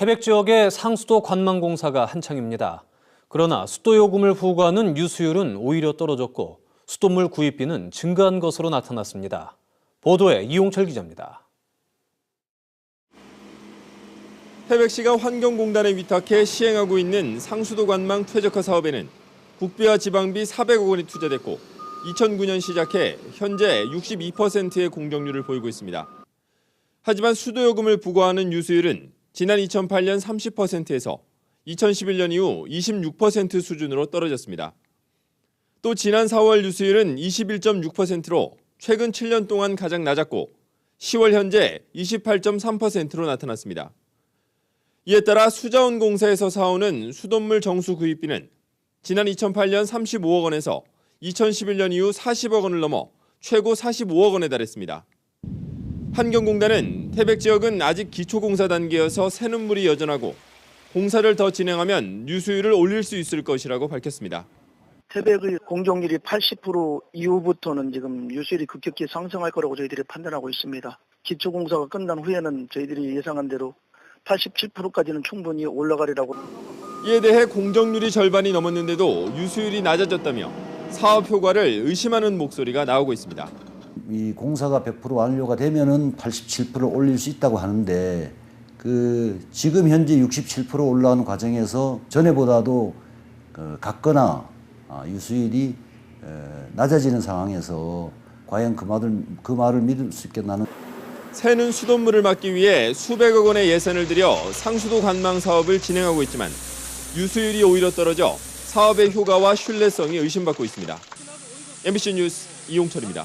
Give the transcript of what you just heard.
태백 지역의 상수도 관망공사가 한창입니다. 그러나 수도 요금을 부과하는 유수율은 오히려 떨어졌고 수돗물 구입비는 증가한 것으로 나타났습니다. 보도에 이용철 기자입니다. 태백시가 환경공단에 위탁해 시행하고 있는 상수도 관망 최적화 사업에는 국비와 지방비 400억 원이 투자됐고 2009년 시작해 현재 62%의 공정률을 보이고 있습니다. 하지만 수도요금을 부과하는 유수율은 지난 2008년 30%에서 2011년 이후 26% 수준으로 떨어졌습니다. 또 지난 4월 유수율은 21.6%로 최근 7년 동안 가장 낮았고 10월 현재 28.3%로 나타났습니다. 이에 따라 수자원공사에서 사오는 수돗물 정수 구입비는 지난 2008년 35억 원에서 2011년 이후 40억 원을 넘어 최고 45억 원에 달했습니다. 환경공단은 태백 지역은 아직 기초공사 단계여서 새눈물이 여전하고 공사를 더 진행하면 유수율을 올릴 수 있을 것이라고 밝혔습니다. 태백의 공정률이 80% 이후부터는 지금 유수율이 급격히 상승할 거라고 저희들이 판단하고 있습니다. 기초공사가 끝난 후에는 저희들이 예상한 대로 87%까지는 충분히 올라가리라고 이에 대해 공정률이 절반이 넘었는데도 유수율이 낮아졌다며 사업 효과를 의심하는 목소리가 나오고 있습니다. 이 공사가 100% 완료가 되면은 87%를 올릴 수 있다고 하는데 그 지금 현재 67% 올라오는 과정에서 전에보다도 그 같거나 아, 유수율이 에, 낮아지는 상황에서 과연 그 말을 그 말을 믿을 수 있겠나는 새는 수돗물을 막기 위해 수백억 원의 예산을 들여 상수도 관망 사업을 진행하고 있지만 유수율이 오히려 떨어져 사업의 효과와 신뢰성이 의심받고 있습니다. MBC 뉴스 이용철입니다.